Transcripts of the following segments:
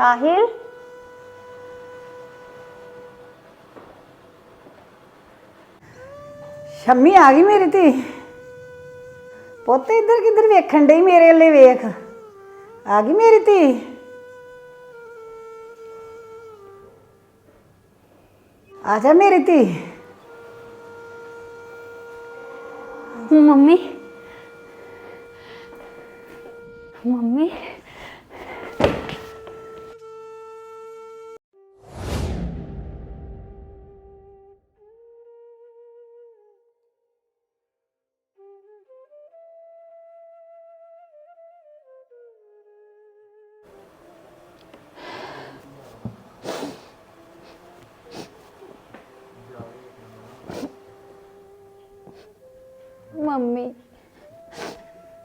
ਸਾਹਿਲ? ਸ਼ੰਮੀ ਆ ਗਈ ਮੇਰੀ ਧੀ। ਪੁੱਤ ਇੱਧਰ ਕਿੱਧਰ ਵੇਖਣ ਡਈ ਮੇਰੇ ਵੱਲੇ ਵੇਖ? ਆ ਗਈ ਮੇਰੀ ਧੀ। ਆ ਜਾ ਮੇਰੀ ਧੀ। ਮੰਮੀ। ਮੰਮੀ। ਮੰਮੀ।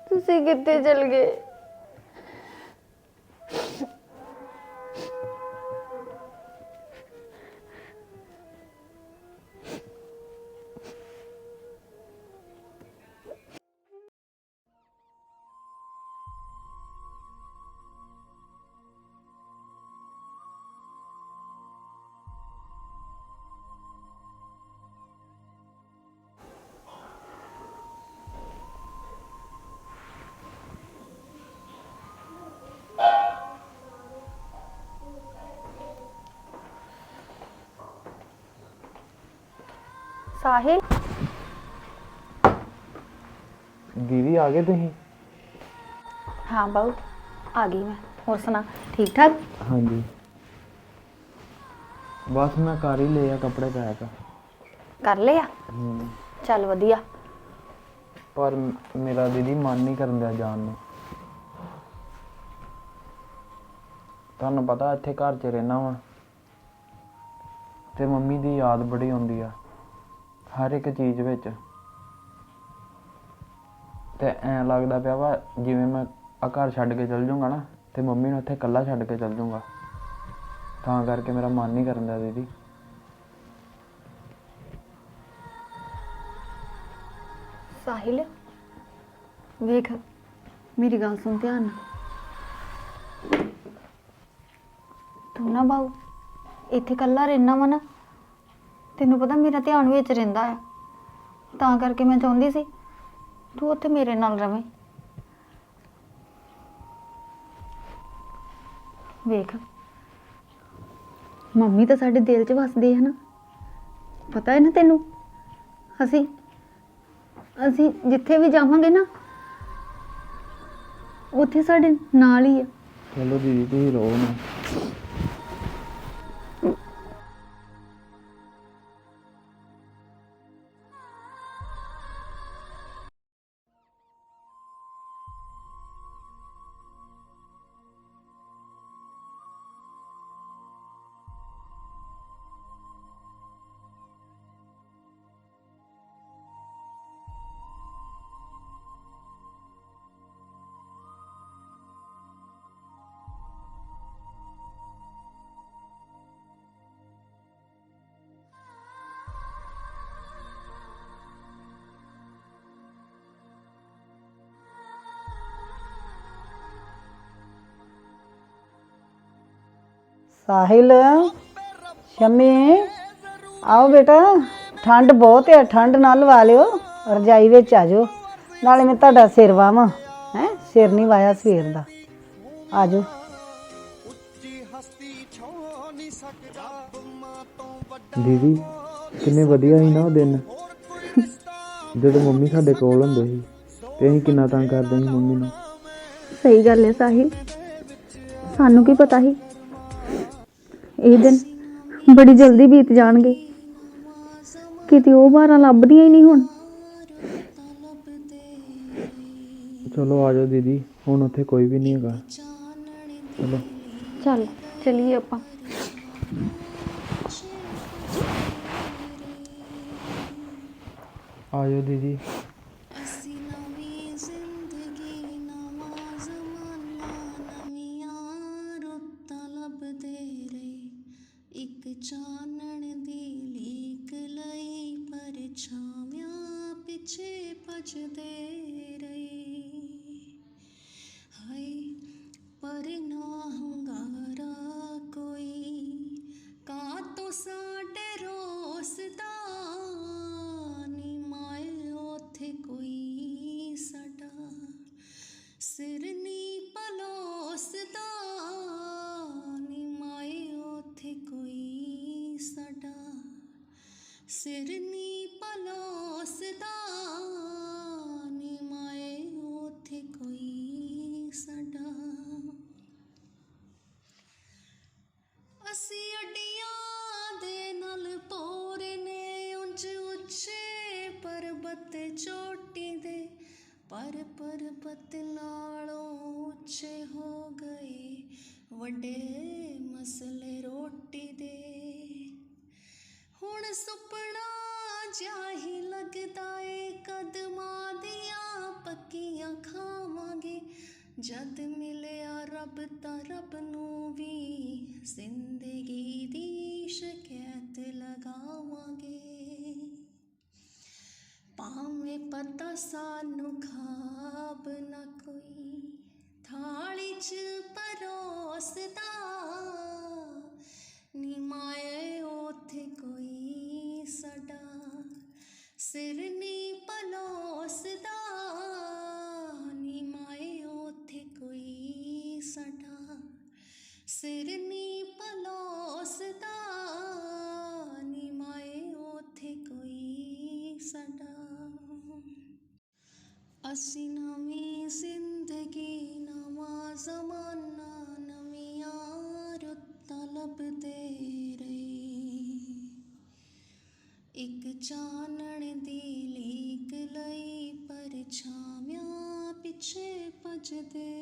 ਤੁਸੀਂ ਕਿੱਥੇ ਚਲ ਗਏ? ਸਾਹਿਲ। ਦੀਦੀ ਆ ਗਏ ਤੁਸੀਂ? ਹਾਂ ਬਾਊ ਆ ਗਈ ਮੈਂ। ਹੋਰ ਸੁਣਾ ਠੀਕ ਠਾਕ? ਹਾਂਜੀ। ਬਸ ਮੈਂ ਕਰ ਹੀ ਲਿਆ ਕੱਪੜੇ ਪੈਕ। ਕਰ ਲਿਆ ਹੂੰ। ਚੱਲ ਵਧੀਆ। ਪਰ ਮੇਰਾ ਦੀਦੀ ਮਨ ਨਹੀਂ ਕਰਨ ਦਿਆ ਜਾਣ ਨੂੰ। ਤੁਹਾਨੂੰ ਪਤਾ ਇੱਥੇ ਘਰ 'ਚ ਰਹਿਣਾ ਵਾ ਤੇ ਮੰਮੀ ਦੀ ਯਾਦ ਬੜੀ ਆਉਂਦੀ ਆ। ਹਰ ਇੱਕ ਚੀਜ਼ ਵਿੱਚ। ਤੇ ਐਂ ਲੱਗਦਾ ਪਿਆ ਵਾ, ਜਿਵੇਂ ਮੈਂ ਆ ਘਰ ਛੱਡ ਕੇ ਚੱਲ ਜਾਊਂਗਾ ਨਾ, ਤੇ ਮੰਮੀ ਨੂੰ ਇੱਥੇ ਇਕੱਲਾ ਛੱਡ ਕੇ ਚੱਲ ਜਾਊਂਗਾ ਤਾਂ ਕਰਕੇ ਮੇਰਾ ਮਨ ਨਹੀਂ ਕਰਨ ਦਿਆ ਦੀਦੀ। ਸਾਹਿਲ, ਵੇਖ, ਮੇਰੀ ਗੱਲ ਸੁਣ ਧਿਆਨ ਨਾਲ। ਤੂੰ ਨਾ ਬਾਊ, ਇੱਥੇ ਕੱਲਾ ਰਹਿਣਾ ਵਾ ਨਾ ਤੈਨੂੰ ਪਤਾ ਮੇਰਾ ਧਿਆਨ ਵਿੱਚ ਰਹਿੰਦਾ ਆ ਤਾਂ ਕਰਕੇ ਮੈਂ ਚਾਹੁੰਦੀ ਸੀ, ਤੂੰ ਉੱਥੇ ਮੇਰੇ ਨਾਲ ਰਵੇਂ। ਵੇਖ, ਮੰਮੀ ਤਾਂ ਸਾਡੇ ਦਿਲ 'ਚ ਵਸਦੀ ਹੈ ਨਾ। ਪਤਾ ਹੈ ਨਾ ਤੈਨੂੰ? ਅਸੀਂ ਅਸੀਂ ਜਿੱਥੇ ਵੀ ਜਾਵਾਂਗੇ ਨਾ, ਉੱਥੇ ਸਾਡੇ ਨਾਲ ਹੀ ਆ। ਚਲੋ ਦੀਦੀ, ਤੁਸੀਂ ਰਹੋ ਨਾ। ਸਾਹਿਲ ਸ਼ੰਮੀ ਆਓ ਬੇਟਾ ਠੰਡ ਬਹੁਤ ਹੈ ਠੰਡ ਨਾਲ ਲਵਾ ਲਿਓ ਰਜਾਈ ਵਿੱਚ ਆ ਜਾਓ। ਨਾਲੇ ਮੈਂ ਤੁਹਾਡਾ ਸਿਰ ਵਾਵਾਂ ਹੈ ਸਿਰ ਨਹੀਂ ਵਾਇਆ ਸਵੇਰ ਦਾ। ਆ ਜਾਓ। ਦੀਦੀ ਕਿੰਨੇ ਵਧੀਆ ਸੀ ਨਾ ਉਹ ਦਿਨ। ਜਦੋਂ ਮੰਮੀ ਸਾਡੇ ਕੋਲ ਹੁੰਦੇ ਸੀ ਤੇ ਅਸੀਂ ਕਿੰਨਾ ਤੰਗ ਕਰਦੇ ਸੀ ਮੰਮੀ ਨੂੰ। ਸਹੀ ਗੱਲ ਹੈ ਸਾਹਿਲ। ਸਾਨੂੰ ਕੀ ਪਤਾ ਸੀ? ਇਹ ਦਿਨ ਬੜੀ ਜਲਦੀ ਬੀਤ ਜਾਣਗੇ। ਕਿਤੇ ਉਹ ਬਾਰਾਂ ਲੱਭਦੀਆਂ ਹੀ ਨਹੀਂ ਹੁਣ। ਚਲੋ ਆ ਜਾਓ ਦੀਦੀ ਹੁਣ ਉੱਥੇ ਕੋਈ ਵੀ ਨਹੀਂ ਹੈਗਾ। ਚਲੋ। ਚੱਲ ਚਲੀਏ ਆਪਾਂ। ਆ ਜਾਓ ਦੀਦੀ। ਸਿਰਨੀ ਪਲੋਸਦਾ, ਨੀ ਮਾਏ ਉਥੇ ਕੋਈ ਸਾਡਾ। ਅਸੀਂ ਅੱਡੀਆਂ ਦੇ ਨਾਲ ਪੋਰੇ ਨੇ ਉਂਝ ਉੱਚੇ ਪਰਬਤ ਚੋਟੀ ਦੇ, ਪਰ ਪਰਬਤ ਨਾਲੋਂ ਉੱਚੇ ਹੋ ਗਏ ਵੱਡੇ ਮਸਲੇ ਰੋਟੀ ਦੇ। ਹੁਣ ਸੁਪਨਾ ਜਾਹੀ ਲੱਗਦਾ ਏ, ਕਦਮਾਂ ਦੀਆਂ ਪੱਕੀਆਂ ਖਾਵਾਂਗੇ। ਜਦ ਮਿਲਿਆ ਰੱਬ ਤਾਂ ਰੱਬ ਨੂੰ ਵੀ ਜ਼ਿੰਦਗੀ ਦੀ ਸ਼ਿਕਾਇਤ ਲਗਾਵਾਂਗੇ। ਭਾਵੇਂ ਪਤਾ ਸਾਨੂੰ ਖਾਬ ਨਾ ਕੋਈ, ਥਾਲੀ ਚ ਪਰੋਸਦਾ ਨੀ ਮਾਏ ਉਥੇ ਕੋਈ ਸਾਡਾ। ਸਿਰ ਨੀ ਪਲੋਸਦਾ, ਨੀ ਮਾਏ ਉਥੇ ਕੋਈ ਸਾਡਾ। ਸਿਰ ਨੀ ਪਲੋਸਦਾ, ਨੀ ਮਾਏ ਉਥੇ ਕੋਈ ਸਾਡਾ। ਅਸੀਂ ਪਿੱਛੇ ਭਜਦੇ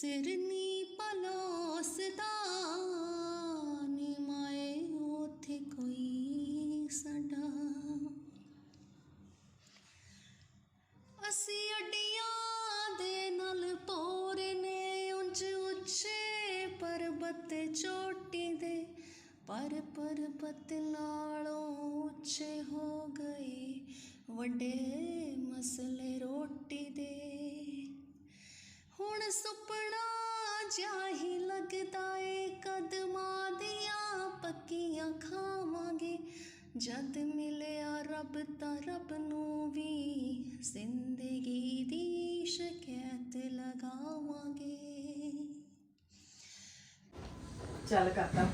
ਸਿਰ ਨੀ ਪਲੋਸਦਾ, ਨੀ ਮਾਏ ਉਥੇ ਕੋਈ ਸਾਡਾ। ਅਸੀਂ ਅੱਡੀਆਂ ਦੇ ਨਾਲ ਪੋਰੇ ਨੇ ਉੱਚ ਉੱਚੇ ਪਰਬਤ ਚੋਟੀ ਦੇ, ਪਰ ਪਰਬਤ ਨਾਲੋਂ ਉੱਚੇ ਹੋ ਗਏ ਵੱਡੇ ਮਸਲੇ ਰੋਟੀ ਦੇ। ਹੁਣ ਸੁਪਨਾ ਜਾਹੀ ਲੱਗਦਾ ਏ ਕਦਮਾਂ ਦੀਆਂ ਪੱਕੀਆਂ ਖਾਵਾਂਗੇ। ਜਦ ਮਿਲਿਆ ਰੱਬ ਤਾਂ ਰੱਬ ਨੂੰ ਵੀ ਜ਼ਿੰਦਗੀ ਦੀ ਸ਼ਿਕਾਇਤ ਲਗਾਵਾਂਗੇ। ਚੱਲ ਕਰਤਾ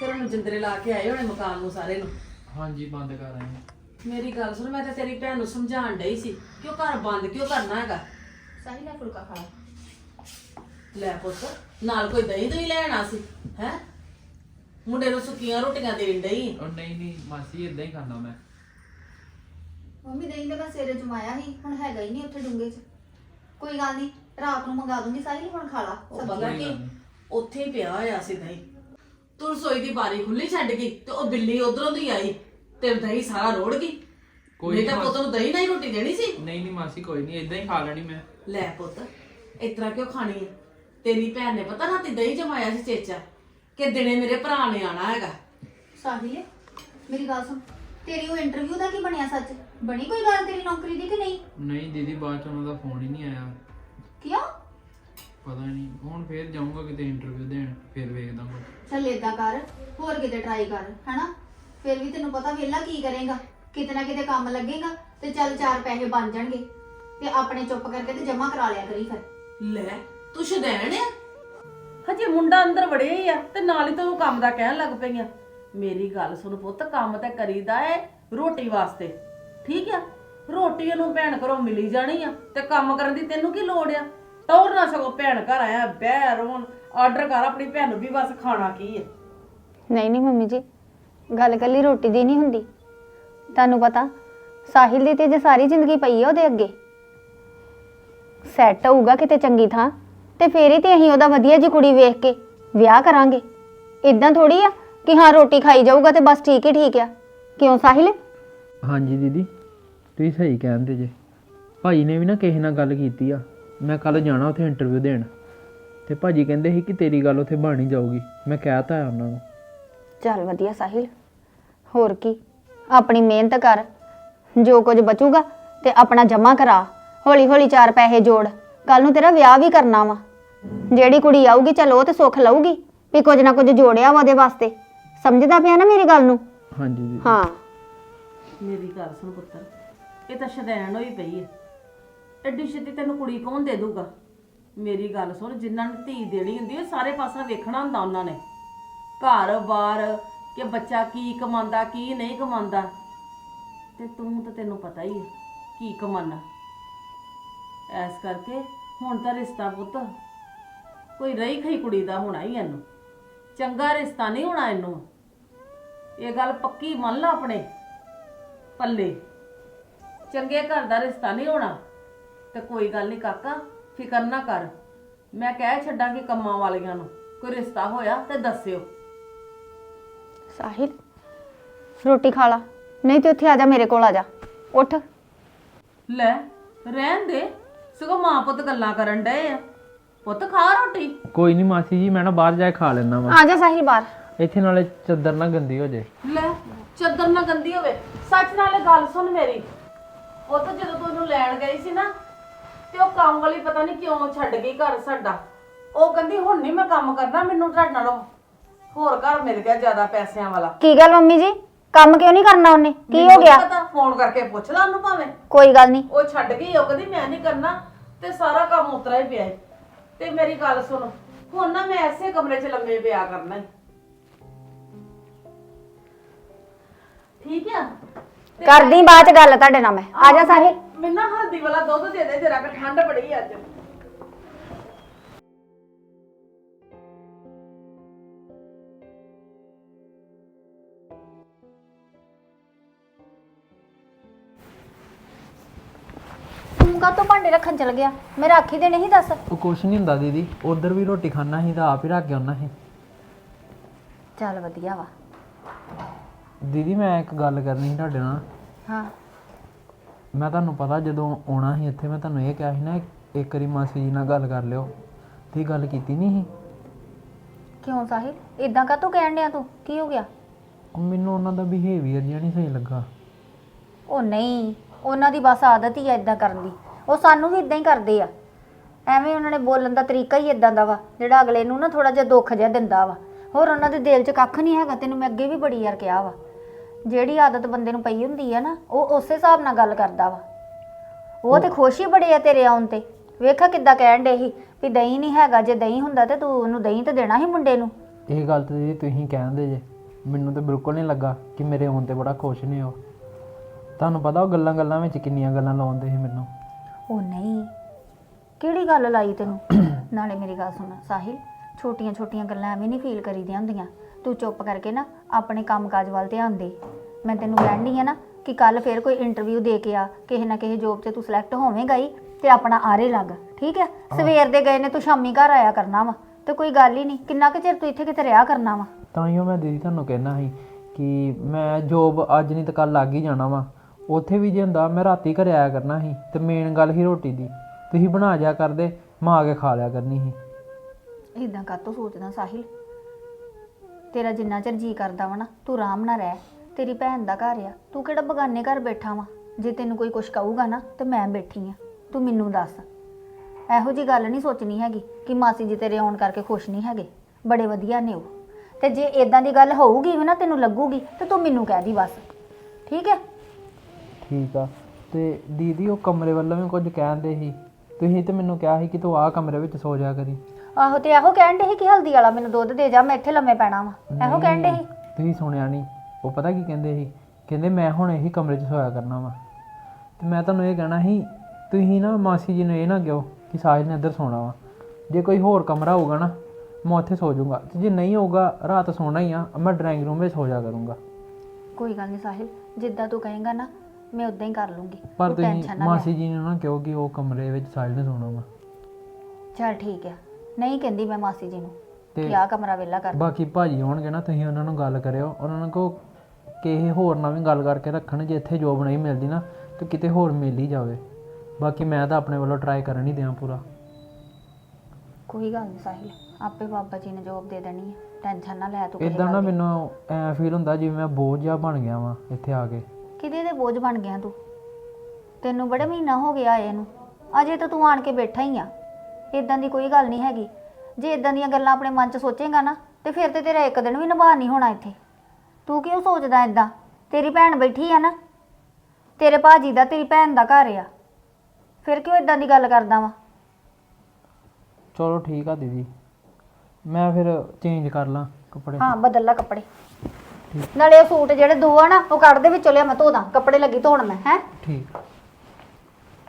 ਫਿਰ ਉਹਨੂੰ ਜਿੰਦਰੇ ਲਾ ਕੇ ਆਏ ਹੋਣੇ ਮਕਾਨ ਨੂੰ ਸਾਰੇ ਨੂੰ। ਹਾਂਜੀ ਬੰਦ ਕਰ ਆਏ ਹਾਂ। ਮੇਰੀ ਗੱਲ ਸੁਣ ਮੈਂ ਤਾਂ ਤੇਰੀ ਭੈਣ ਨੂੰ ਸਮਝਾਉਣ ਡਈ ਸੀ ਕਿ ਉਹ ਘਰ ਬੰਦ ਕਿਉਂ ਕਰਨਾ ਹੈਗਾ? ਸਾਹਿਲ ਹੈ ਫੁਲਕਾ ਖਾ ਲੈ। ਪੁੱਤ ਨਾਲ ਕੋਈ ਦਹੀਂ ਦਹੀਂ ਲੈਣਾ ਸੀ ਹੈ? ਮੁੰਡੇ ਨੂੰ ਸੁੱਕੀਆਂ ਰੋਟੀਆਂ ਦੇਣ ਡਈ ਉਹ ਨਹੀਂ ਨਹੀਂ ਮਾਸੀ ਇਦਾਂ ਹੀ ਖਾਂਦਾ ਮੈਂ। ਮੰਮੀ ਦਹੀਂ ਤਾਂ ਮੈਂ ਸਵੇਰੇ ਜਮਾਇਆ ਸੀ ਹੁਣ ਹੈਗਾ ਹੀ ਨਹੀਂ ਉੱਥੇ ਡੂੰਗੇ 'ਚ। ਕੋਈ ਗੱਲ ਨਹੀਂ ਰਾਤ ਨੂੰ ਮੰਗਾ ਦੂੰਗੀ ਸਾਹਿਲ ਹੁਣ ਖਾ ਲਾ ਉਹ ਪਤਾ ਕੀ ਉੱਥੇ ਹੀ ਪਿਆ ਹੋਇਆ ਸੀ ਦਹੀਂ। ਤੂੰ ਰਸੋਈ ਦੀ ਬਾਰੀ ਖੁੱਲੀ ਛੱਡ ਗਈ ਤੇ ਉਹ ਬਿੱਲੀ ਉਧਰੋਂ ਦੀ ਆਈ ਤੇ ਦਹੀਂ ਸਾਰਾ ਰੋੜ ਗਈ। ਕੋਈ ਨਹੀਂ ਤਾਂ ਪੁੱਤ ਨੂੰ ਦਹੀਂ ਨਾਲ ਹੀ ਰੋਟੀ ਦੇਣੀ ਸੀ। ਨਹੀਂ ਨਹੀਂ ਮਾਸੀ ਕੋਈ ਨਹੀਂ ਇਦਾਂ ਹੀ ਖਾ ਲੈਣੀ ਮੈਂ। ਲੈ ਪੁੱਤ ਇਤਰਾ ਕਿਉਂ ਖਾਣੀ ਹੈ ਤੇਰੀ ਭੈਣ ਨੇ ਪਤਾ ਰਾਤੀ ਦਹੀਂ ਜਮਾਇਆ ਸੀ ਚੇਚਾ ਕਿ ਦਿਨੇ ਮੇਰੇ ਭਰਾ ਨੇ ਆਣਾ ਹੈਗਾ। ਸਾਹਿਲ ਮੇਰੀ ਗੱਲ ਸੁਣ ਤੇਰੀ ਉਹ ਇੰਟਰਵਿਊ ਦਾ ਕੀ ਬਣਿਆ ਸੱਚ? ਬਣੀ ਕੋਈ ਗੱਲ ਤੇਰੀ ਨੌਕਰੀ ਦੀ ਕਿ ਨਹੀਂ? ਨਹੀਂ ਦੀਦੀ ਬਾਅਦ ਚ ਉਹਨਾਂ ਦਾ ਫੋਨ ਹੀ ਨਹੀਂ ਆਇਆ। ਕਿਉਂ? ਪਤਾ ਨਹੀਂ ਹੁਣ ਫੇਰ ਜਾਊਂਗਾ ਕਿਤੇ ਇੰਟਰਵਿਊ ਦੇਣ ਫੇਰ ਵੇਖਦਾ ਮੈਂ। ਚੱਲ ਏਦਾਂ ਕਰ ਹੋਰ ਕਿਤੇ ਟਰਾਈ ਕਰ ਹੈਨਾ? ਫਿਰ ਵੀ ਤੈਨੂੰ ਪਤਾ ਵੇਲਾ ਕੀ ਕਰੇਗਾ ਕਿਤੇ ਨਾ ਕਿਤੇ ਕੰਮ ਲੱਗੇਗਾ ਤੇ ਚੱਲ ਚਾਰ ਪੈਸੇ ਬਣ ਜਾਣਗੇ ਤੇ ਆਪਣੇ ਚੁੱਪ ਕਰਕੇ ਤੇ ਜਮਾ ਕਰਾ ਲਿਆ ਕਰੀ ਫਿਰ। ਲੈ ਤੂੰ ਸ਼ਦੈਣ ਆ? ਹਜੇ ਮੁੰਡਾ ਅੰਦਰ ਵੜਿਆ ਹੀ ਆ ਤੇ ਨਾਲ ਹੀ ਤਾਂ ਉਹ ਕੰਮ ਦਾ ਕਹਿਣ ਲੱਗ ਪਈਆਂ ਮੇਰੀ ਗੱਲ ਸੁਣ ਪੁੱਤ ਕੰਮ ਤਾਂ ਕਰੀਦਾ ਏ ਰੋਟੀ ਵਾਸਤੇ। ਠੀਕ ਆ? ਰੋਟੀ ਇਹਨੂੰ ਭੈਣ ਘਰੋਂ ਮਿਲੀ ਜਾਣੀ ਆ ਤੇ ਕੰਮ ਕਰਨ ਦੀ ਤੈਨੂੰ ਕੀ ਲੋੜ ਆ? ਟੌਰ ਨਾ ਸਗੋਂ ਭੈਣ ਘਰ ਆਇਆ ਬਹਿ ਰੋਣ ਆਰਡਰ ਕਰ ਆਪਣੀ ਭੈਣ ਨੂੰ ਵੀ ਬਸ ਖਾਣਾ ਕੀ ਹੈ ਨਹੀਂ ਨਹੀਂ ਮੰਮੀ ਜੀ ਗੱਲ ਕੱਲੀ ਰੋਟੀ ਦੀ ਨਹੀਂ ਹੁੰਦੀ। ਤੁਹਾਨੂੰ ਪਤਾ ਸਾਹਿਲ ਦੀ ਤੇ ਜੇ ਸਾਰੀ ਜ਼ਿੰਦਗੀ ਪਈ ਹੈ ਉਹਦੇ ਅੱਗੇ। ਸੈੱਟ ਹੋਊਗਾ ਕਿਤੇ ਚੰਗੀ ਥਾਂ। ਤੇ ਫੇਰ ਹੀ ਤੇ ਅਸੀਂ ਉਹਦਾ ਵਧੀਆ ਜੀ ਕੁੜੀ ਵੇਖ ਕੇ ਵਿਆਹ ਕਰਾਂਗੇ। ਇਦਾਂ ਥੋੜੀ ਆ ਕਿ ਹਾਂ ਰੋਟੀ ਖਾਈ ਜਾਊਗਾ ਤੇ ਬਸ ਠੀਕ ਹੀ ਠੀਕ ਆ। ਕਿਉਂ ਸਾਹਿਲ? ਹਾਂਜੀ ਦੀਦੀ ਤੁਸੀਂ ਸਹੀ ਕਹਿੰਦੇ ਜੇ। ਭਾਜੀ ਨੇ ਵੀ ਨਾ ਕਿਸੇ ਨਾਲ ਗੱਲ ਕੀਤੀ ਆ। ਮੈਂ ਕੱਲ ਜਾਣਾ ਉੱਥੇ ਇੰਟਰਵਿਊ ਦੇਣ। ਤੇ ਭਾਜੀ ਕਹਿੰਦੇ ਸੀ ਕਿ ਤੇਰੀ ਗੱਲ ਉੱਥੇ ਬਣ ਹੀ ਜਾਊਗੀ। ਮੈਂ ਕਹਿਤਾ ਆ ਉਹਨਾਂ ਨੂੰ। ਚੱਲ ਵਧੀਆ ਸਾਹਿਲ ਹੋਰ ਕੀ? ਆਪਣੀ ਮਿਹਨਤ ਕਰ। ਜੋ ਕੁਝ ਬਚੂਗਾ ਤੇ ਆਪਣਾ ਜਮਾ ਕਰਾ। ਹੌਲੀ ਹੌਲੀ ਚਾਰ ਪੈਸੇ ਜੋੜ। ਕੱਲ ਨੂੰ ਤੇਰਾ ਵਿਆਹ ਵੀ ਕਰਨਾ ਵਾ। ਜਿਹੜੀ ਕੁੜੀ ਆਊਗੀ ਚਲ ਉਹ ਤੇ ਸੁੱਖ ਲਊਗੀ ਵੀ ਕੁਝ ਨਾ ਕੁਝ ਜੋੜਿਆ ਵਾ ਉਹਦੇ ਵਾਸਤੇ। ਸਮਝਦਾ ਪਿਆ ਨਾ ਮੇਰੀ ਗੱਲ ਨੂੰ? ਹਾਂਜੀ ਦੀਦੀ। ਹਾਂ। ਮੇਰੀ ਗੱਲ ਸੁਣ ਪੁੱਤਰ ਇਹ ਤਾਂ ਸ਼ਦੈਣ ਹੋਈ ਪਈ ਹੈ ਐਡੀ ਛੇਤੀ ਤੈਨੂੰ ਕੁੜੀ ਕੌਣ ਦੇ ਦੂਗਾ ਮੇਰੀ ਗੱਲ ਸੁਣ ਜਿਨ੍ਹਾਂ ਨੇ ਧੀ ਦੇਣੀ ਹੁੰਦੀ ਹੈ ਸਾਰੇ ਪਾਸਾ ਵੇਖਣਾ ਹੁੰਦਾ ਉਹਨਾਂ ਨੇ। ਘਰ-ਬਾਰ ਕਿ ਬੱਚਾ ਕੀ ਕਮਾਉਂਦਾ ਕੀ ਨਹੀਂ ਕਮਾਉਂਦਾ। ਤੇ ਤੂੰ ਤਾਂ ਤੈਨੂੰ ਪਤਾ ਹੀ ਹੈ ਕੀ ਕਮਾਨਾ ਐਸ ਕਰਕੇ ਹੁਣ ਤਾਂ ਰਿਸ਼ਤਾ ਪੁੱਤ ਕੋਈ ਰਹੀ ਖਈ ਕੁੜੀ ਦਾ ਹੋਣਾ ਹੀ ਇਹਨੂੰ। ਚੰਗਾ ਰਿਸ਼ਤਾ ਨਹੀਂ ਹੋਣਾ ਇਹਨੂੰ। ਇਹ ਗੱਲ ਪੱਕੀ ਮੰਨ ਲਾ ਆਪਣੇ ਪੱਲੇ। ਚੰਗੇ ਘਰ ਦਾ ਰਿਸ਼ਤਾ ਨਹੀਂ ਹੋਣਾ। ਤੇ ਕੋਈ ਗੱਲ ਨਹੀਂ ਕਾਕਾ ਫਿਕਰ ਨਾ ਕਰ। ਮੈਂ ਕਹਿ ਛੱਡਾਂਗੀ ਕੰਮਾਂ ਵਾਲੀਆਂ ਨੂੰ। ਕੋਈ ਰਿਸ਼ਤਾ ਹੋਇਆ ਤੇ ਦੱਸਿਓ। ਸਾਹਿਲ ਰੋਟੀ ਖਾ ਲਾ। ਨਹੀਂ ਤੇ ਉੱਥੇ ਆ ਜਾ ਮੇਰੇ ਕੋਲ ਆ ਜਾ। ਉੱਠ। ਲੈ ਰਹਿਣ ਦੇ। ਸਗੋਂ ਮਾਂ ਪੁੱਤ ਗੱਲਾਂ ਕਰਨ ਡਏ ਆ। ਪੁੱਤ ਖਾ ਰੋਟੀ? ਕੋਈ ਨਹੀਂ ਮਾਸੀ ਜੀ ਮੈਂ ਨਾ ਬਾਹਰ ਜਾ ਕੇ ਖਾ ਲੈਣਾ ਵਾ। ਆ ਜਾ ਸਾਹਿਲ ਬਾਹਰ। ਇੱਥੇ ਨਾਲੇ ਚੱਦਰ ਨਾ ਗੰਦੀ ਹੋ ਜੇ। ਲੈ ਚੱਦਰ ਨਾ ਗੰਦੀ ਹੋਵੇ। ਸੱਚ ਨਾਲੇ ਗੱਲ ਸੁਣ ਮੇਰੀ। ਉਹ ਤਾਂ ਜਦੋਂ ਤੂੰ ਇਹਨੂੰ ਲੈਣ ਗਈ ਸੀ ਨਾ ਤੇ ਉਹ ਕੰਮ ਵਾਲੀ ਪਤਾ ਨਹੀਂ ਕਿਉਂ ਛੱਡ ਗਈ ਘਰ ਸਾਡਾ। ਉਹ ਕਹਿੰਦੀ ਹੁਣ ਨਹੀਂ ਮੈਂ ਕੰਮ ਕਰਨਾ ਮੈਨੂੰ ਤੁਹਾਡੇ ਨਾਲੋਂ ਹੋਰ ਘਰ ਮਿਲ ਗਿਆ ਜ਼ਿਆਦਾ ਪੈਸਿਆਂ ਵਾਲਾ। ਕੀ ਗੱਲ ਮੰਮੀ ਜੀ? ਕੰਮ ਕਿਉਂ ਨਹੀਂ ਕਰਨਾ ਉਹਨੇ? ਕੀ ਹੋ ਗਿਆ? ਪਤਾ ਫੋਨ ਕਰਕੇ ਪੁੱਛ ਲਾ ਉਹਨੂੰ ਭਾਵੇਂ। ਕੋਈ ਗੱਲ ਨਹੀਂ। ਉਹ ਛੱਡ ਗਈ ਉਹ ਕਹਿੰਦੀ ਮੈਂ ਨਹੀਂ ਕਰਨਾ ਤੇ ਸਾਰਾ ਕੰਮ ਉਤਰਾ ਹੀ ਪਿਆ ਏ। ਤੇ ਮੇਰੀ ਗੱਲ ਸੁਣ ਹੁਣ ਨਾ ਮੈਂ ਐਸੇ ਕਮਰੇ 'ਚ ਲੰਮੇ ਪਿਆ ਕਰਨਾ। ਠੀਕ ਆ? ਕਰਦੀ ਬਾਅਦ ਚ ਗੱਲ ਤੁਹਾਡੇ ਨਾਲ ਮੈਂ। ਆ ਜਾ ਸਾਹਿਲ। ਮੈਨੂੰ ਨਾ ਹਲਦੀ ਵਾਲਾ ਦੁੱਧ ਦੇ ਦੇ ਜਰਾ ਕਿ ਠੰਡ ਬੜੀ ਆ ਅੱਜ। ਤੂੰ ਭਾਂਡੇ ਰੱਖਣ ਚਲ ਗਿਆ? ਮੈਂ ਰੱਖ ਹੀ ਦੇਣੇ ਸੀ ਦੱਸ। ਉਹ ਕੁਛ ਨਹੀਂ ਹੁੰਦਾ ਦੀਦੀ ਉਧਰ ਵੀ ਰੋਟੀ ਖਾਣਾ ਸੀ ਤਾਂ ਆਪ ਹੀ ਰੱਖ ਕੇ ਆਉਣਾ ਸੀ। ਚੱਲ ਵਧੀਆ ਵਾ। ਦੀਦੀ ਮੈਂ ਇੱਕ ਗੱਲ ਕਰਨੀ ਸੀ ਤੁਹਾਡੇ ਨਾਲ। ਹਾਂ। ਮੈਂ ਤੁਹਾਨੂੰ ਪਤਾ ਜਦੋਂ ਆਉਣਾ ਸੀ ਇੱਥੇ ਮੈਂ ਤੁਹਾਨੂੰ ਇਹ ਕਿਹਾ ਸੀ ਨਾ ਇੱਕ ਵਾਰੀ ਮਾਸੀ ਜੀ ਨਾਲ ਗੱਲ ਕਰ ਲਿਓ। ਤੁਸੀਂ ਗੱਲ ਕੀਤੀ ਨਹੀਂ ਸੀ? ਕਿਉਂ ਸਾਹਿਲ? ਇਦਾਂ ਕਾ ਤੂੰ ਕਹਿਣ ਡਿਆ ਤੂੰ? ਕੀ ਹੋ ਗਿਆ? ਉਹ ਮੈਨੂੰ ਉਹਨਾਂ ਦਾ ਬਿਹੇਵੀਅਰ ਜਿਹਾ ਨਹੀਂ ਸਹੀ ਲੱਗਾ। ਉਹ ਨਹੀਂ ਉਹਨਾਂ ਦੀ ਬਸ ਆਦਤ ਹੀ ਆ ਇਦਾਂ ਕਰਨ ਦੀ। ਉਹ ਸਾਨੂੰ ਵੀ ਇਦਾਂ ਹੀ ਕਰਦੇ ਆ। ਐਵੇਂ ਉਹਨਾਂ ਨੇ ਬੋਲਣ ਦਾ ਤਰੀਕਾ ਹੀ ਇਦਾਂ ਦਾ ਵਾ, ਜਿਹੜਾ ਅਗਲੇ ਨੂੰ ਨਾ ਥੋੜਾ ਜਿਹਾ ਦੁੱਖ ਜਿਹਾ ਦਿੰਦਾ ਵਾ। ਹੋਰ ਉਹਨਾਂ ਦੇ ਦਿਲ 'ਚ ਕੱਖ ਨਹੀਂ ਹੈਗਾ, ਤੈਨੂੰ ਮੈਂ ਅੱਗੇ ਵੀ ਬੜੀ ਯਾਰ ਕਿਹਾ ਵਾ। ਜਿਹੜੀ ਆਦਤ ਬੰਦੇ ਨੂੰ ਪਈ ਹੁੰਦੀ ਆ ਨਾ, ਉਹ ਉਸੇ ਹਿਸਾਬ ਨਾਲ ਗੱਲ ਕਰਦਾ ਵਾ। ਉਹ ਤੇ ਖੁਸ਼ ਹੀ ਬੜੇ ਆ ਤੇਰੇ ਆਉਣ ਤੇ। ਵੇਖਾ ਕਿੱਦਾਂ ਕਹਿਣ ਡੇ ਸੀ ਵੀ ਦਹੀਂ ਨਹੀਂ ਹੈਗਾ, ਜੇ ਦਹੀਂ ਹੁੰਦਾ ਤੇ ਤੂੰ ਉਹਨੂੰ ਦਹੀਂ ਤੇ ਦੇਣਾ ਸੀ ਮੁੰਡੇ ਨੂੰ। ਇਹ ਗੱਲ ਤੇ ਦੀਦੀ ਤੁਸੀਂ ਕਹਿੰਦੇ ਜੇ। ਮੈਨੂੰ ਤਾਂ ਬਿਲਕੁਲ ਨਹੀਂ ਲੱਗਾ ਕਿ ਮੇਰੇ ਆਉਣ ਤੇ ਬੜਾ ਖੁਸ਼ ਨੇ ਉਹ ਤੁਹਾਨੂੰ ਪਤਾ ਉਹ ਗੱਲਾਂ ਗੱਲਾਂ ਵਿੱਚ ਕਿੰਨੀਆਂ ਗੱਲਾਂ ਲਾਉਂਦੇ ਸੀ ਮੈਨੂੰ। ਉਹ ਨਹੀਂ। ਕਿਹੜੀ ਗੱਲ ਲਾਈ ਤੈਨੂੰ? ਨਾਲੇ ਮੇਰੀ ਗੱਲ ਸੁਣ ਸਾਹਿਲ ਛੋਟੀਆਂ ਛੋਟੀਆਂ ਗੱਲਾਂ ਐਵੇਂ ਨਹੀਂ ਫੀਲ ਕਰੀਦੀਆਂ ਹੁੰਦੀਆਂ। ਤੂੰ ਚੁੱਪ ਕਰਕੇ ਨਾ ਆਪਣੇ ਕੰਮਕਾਜ ਵੱਲ ਧਿਆਨ ਦੇ। ਮੈਂ ਤੈਨੂੰ ਕਹਿਣੀ ਆ ਨਾ ਕਿ ਕੱਲ ਫੇਰ ਕੋਈ ਇੰਟਰਵਿਊ ਦੇ ਕੇ ਆ ਕਿਸੇ ਨਾ ਕਿਸੇ ਜੋਬ 'ਚ ਤੂੰ ਸਿਲੈਕਟ ਹੋਵੇਂਗਾ ਹੀ ਤੇ ਆਪਣਾ ਆਰੇ ਲੱਗ ਠੀਕ ਹੈ। ਸਵੇਰ ਦੇ ਗਏ ਨੇ ਤੂੰ ਸ਼ਾਮੀ ਘਰ ਆਇਆ ਕਰਨਾ ਵਾ ਤੇ ਕੋਈ ਗੱਲ ਹੀ ਨਹੀਂ। ਕਿੰਨਾ ਕੁ ਚਿਰ ਤੂੰ ਇੱਥੇ ਕਿਤੇ ਰਿਹਾ ਕਰਨਾ ਵਾ? ਤਾਂ ਹੀ ਉਹ ਮੈਂ ਦੀਦੀ ਤੁਹਾਨੂੰ ਕਹਿਣਾ ਸੀ ਕਿ ਮੈਂ ਜੋਬ ਅੱਜ ਨਹੀਂ ਤਾਂ ਕੱਲ ਲੱਗ ਹੀ ਜਾਣਾ ਵਾ। ਉੱਥੇ ਵੀ ਜੇ ਹੁੰਦਾ, ਮੈਂ ਰਾਤੀ ਘਰੇ ਆਇਆ ਕਰਨਾ ਸੀ ਤੇ ਮੇਨ ਗੱਲ ਹੀ ਰੋਟੀ ਦੀ। ਤੁਸੀਂ ਬਣਾ ਜਾ ਕਰਦੇ, ਮੈਂ ਆ ਕੇ ਖਾ ਲਿਆ ਕਰਨੀ ਸੀ। ਇਦਾਂ ਕਾਤੋਂ ਸੋਚਦਾ ਸਾਹਿਲ। ਤੇਰਾ ਜਿੰਨਾ ਚਿਰ ਜੀ ਕਰਦਾ ਵਾ ਨਾ, ਤੂੰ ਆਰਾਮ ਨਾਲ ਰਹਿ। ਤੇਰੀ ਭੈਣ ਦਾ ਘਰ ਆ। ਤੂੰ ਕਿਹੜਾ ਬਗਾਨੇ ਘਰ ਬੈਠਾ ਵਾ? ਜੇ ਤੈਨੂੰ ਕੋਈ ਕੁਛ ਕਹੂਗਾ ਨਾ, ਤੇ ਮੈਂ ਬੈਠੀ ਆ। ਤੂੰ ਮੈਨੂੰ ਦੱਸ। ਇਹੋ ਜੀ ਗੱਲ ਨਹੀਂ ਸੋਚਣੀ ਹੈਗੀ ਕਿ ਮਾਸੀ ਜੀ ਤੇਰੇ ਆਉਣ ਕਰਕੇ ਖੁਸ਼ ਨਹੀਂ ਹੈਗੇ। ਬੜੇ ਵਧੀਆ ਨੇ ਉਹ। ਤੇ ਜੇ ਇਦਾਂ ਦੀ ਗੱਲ ਹੋਊਗੀ ਵੀ ਨਾ ਤੈਨੂੰ ਲੱਗੂਗੀ, ਤੇ ਤੂੰ ਮੈਨੂੰ ਕਹਿ ਦੀ ਬਸ। ਠੀਕ ਹੈ? ਠੀਕ ਆ। ਤੇ ਦੀਦੀ ਉਹ ਕਮਰੇ ਵੱਲੋਂ ਵੀ ਕੁਝ ਕਹਿੰਦੇ ਸੀ। ਤੁਸੀਂ ਤੇ ਮੈਨੂੰ ਕਿਹਾ ਸੀ ਕਿ ਤੂੰ ਆਹ ਕਮਰੇ ਵਿੱਚ ਸੋ ਜਾ ਕਰੀ। ਆਹੋ ਤੇ ਇਹੋ ਕਹਿਣ ਦੇ ਸੀ ਕਿ ਹਲਦੀ ਵਾਲਾ ਮੈਨੂੰ ਦੁੱਧ ਦੇ ਜਾ ਮੈਂ ਇੱਥੇ ਲੰਮੇ ਪੈਣਾ ਵਾ। ਇਹੋ ਕਹਿਣ ਦੇ ਸੀ। ਤੁਸੀਂ ਸੁਣਿਆ ਨਹੀਂ। ਉਹ ਪਤਾ ਕੀ ਕਹਿੰਦੇ ਸੀ? ਕਹਿੰਦੇ ਮੈਂ ਹੁਣ ਇਹੀ ਕਮਰੇ 'ਚ ਸੋਇਆ ਕਰਨਾ ਵਾ। ਤੇ ਮੈਂ ਤੁਹਾਨੂੰ ਇਹ ਕਹਿਣਾ ਸੀ ਤੁਸੀਂ ਨਾ ਮਾਸੀ ਜੀ ਨੂੰ ਇਹ ਨਾ ਕਿਹੋ ਕਿ ਸਾਹਿਲ ਨੇ ਇੱਧਰ ਸੋਣਾ ਵਾ। ਜੇ ਕੋਈ ਹੋਰ ਕਮਰਾ ਹੋਊਗਾ ਨਾ ਮੈਂ ਉੱਥੇ ਸੋ ਜਾਊਂਗਾ। ਤੇ ਜੇ ਨਹੀਂ ਹੋਊਗਾ ਰਾਤ ਸੋਣਾ ਹੀ ਆ ਮੈਂ ਡਰਾਇੰਗ ਰੂਮ ਵਿੱਚ ਸੋ ਜਾ ਕਰੂੰਗਾ। ਕੋਈ ਗੱਲ ਨਹੀਂ ਸਾਹਿਲ ਜਿੱਦਾਂ ਤੂੰ ਕਹੇਂਗਾ ਨਾ ਮੈਂ ਉਦਾਂ ਹੀ ਕਰ ਲੂੰਗੀ। ਪਰ ਤੂੰ ਤੁਸੀਂ ਟੈਨਸ਼ਨ ਨਾ ਲੈ ਮਾਸੀ ਜੀ ਨੂੰ ਨਾ ਕਿਹੋ ਕਿ ਉਹ ਕਮਰੇ ਵਿੱਚ ਸਾਹਿਲ ਨੇ ਸੋਣਾ ਵਾ। ਚਲ ਠੀਕ ਆ। ਨਹੀਂ ਕਹਿੰਦੀ ਮੈਂ ਮਾਸੀ ਜੀ ਨੂੰ ਤੇ ਕਿ ਆਹ ਕਮਰਾ ਵਿਹਲਾ ਕਰ। ਬਾਕੀ ਭਾਜੀ ਆਉਣਗੇ ਨਾ ਤੁਸੀਂ ਉਹਨਾਂ ਨੂੰ ਗੱਲ ਕਰਿਓ। ਉਹਨਾਂ ਨੂੰ ਕਹੋ ਕਿਸੇ ਹੋਰ ਨਾਲ ਵੀ ਗੱਲ ਕਰਕੇ ਰੱਖਣ ਜੇ ਇੱਥੇ ਜੋਬ ਨਹੀਂ ਮਿਲਦੀ ਨਾ ਤੇ ਕਿਤੇ ਹੋਰ ਮਿਲ ਹੀ ਜਾਵੇ। ਬਾਕੀ ਮੈਂ ਤਾਂ ਆਪਣੇ ਵੱਲੋਂ ਟਰਾਈ ਕਰਨ ਹੀ ਦਿਆਂ ਪੂਰਾ। ਕੋਈ ਗੱਲ ਨਹੀਂ ਸਾਹਿਲ ਆਪੇ ਬਾਬਾ ਜੀ ਨੇ ਜੋਬ ਦੇ ਦੇਣੀ ਹੈ ਟੈਨਸ਼ਨ ਨਾ ਲੈ ਤੂੰ ਕਿਸੇ ਇਦਾਂ ਨਾ ਗੱਲ ਦੀ। ਮੈਨੂੰ ਐ ਫੀਲ ਹੁੰਦਾ ਜਿਵੇਂ ਮੈਂ ਬੋਝ ਜਿਹਾ ਬਣ ਗਿਆ ਵਾਂ ਇੱਥੇ ਆ ਕੇ। ਕਿਹਦੇ ਦੇ ਬੋਝ ਬਣ ਗਿਆ ਤੂੰ? ਤੈਨੂੰ ਬੜੇ ਮਹੀਨਾ ਹੋ ਗਿਆ ਆਏ ਨੂੰ। ਅਜੇ ਤਾਂ ਤੂੰ ਆਣ ਕੇ ਬੈਠਾ ਹੀ ਆ। ਇਦਾਂ ਦੀ ਕੋਈ ਗੱਲ ਨਹੀਂ ਹੈਗੀ। ਜੇ ਇਦਾਂ ਦੀਆਂ ਗੱਲਾਂ ਆਪਣੇ ਮਨ 'ਚ ਸੋਚੇਂਗਾ ਨਾ ਤੇ ਫਿਰ ਤੇ ਤੇਰਾ ਇੱਕ ਦਿਨ ਵੀ ਨਿਭਾ ਨਹੀਂ ਹੋਣਾ ਇੱਥੇ। ਤੂੰ ਕਿਉਂ ਸੋਚਦਾ ਇਦਾਂ ਤੇਰੀ ਭੈਣ ਬੈਠੀ ਆ ਨਾ। ਤੇਰੇ ਭਾਜੀ ਦਾ ਤੇਰੀ ਭੈਣ ਦਾ ਘਰ ਆ। ਫਿਰ ਕਿਉਂ ਇਦਾਂ ਦੀ ਗੱਲ ਕਰਦਾ ਵਾ? ਚਲੋ ਠੀਕ ਆ ਦੀਦੀ। ਮੈਂ ਫਿਰ ਚੇਂਜ ਕਰ ਲਾਂ ਕੱਪੜੇ। ਹਾਂ ਬਦਲ ਲੈ ਕੱਪੜੇ। ਨਾਲੇ ਉਹ ਸੂਟ ਜਿਹੜੇ ਦੋ ਆ ਨਾ, ਉਹ ਕੱਢ ਦੇ ਵਿੱਚੋਂ ਲਿਆ ਮੈਂ ਧੋ ਦਾਂ, ਕੱਪੜੇ ਲੱਗੀ ਧੋਣ ਮੈਂ, ਹੈ? ਠੀਕ।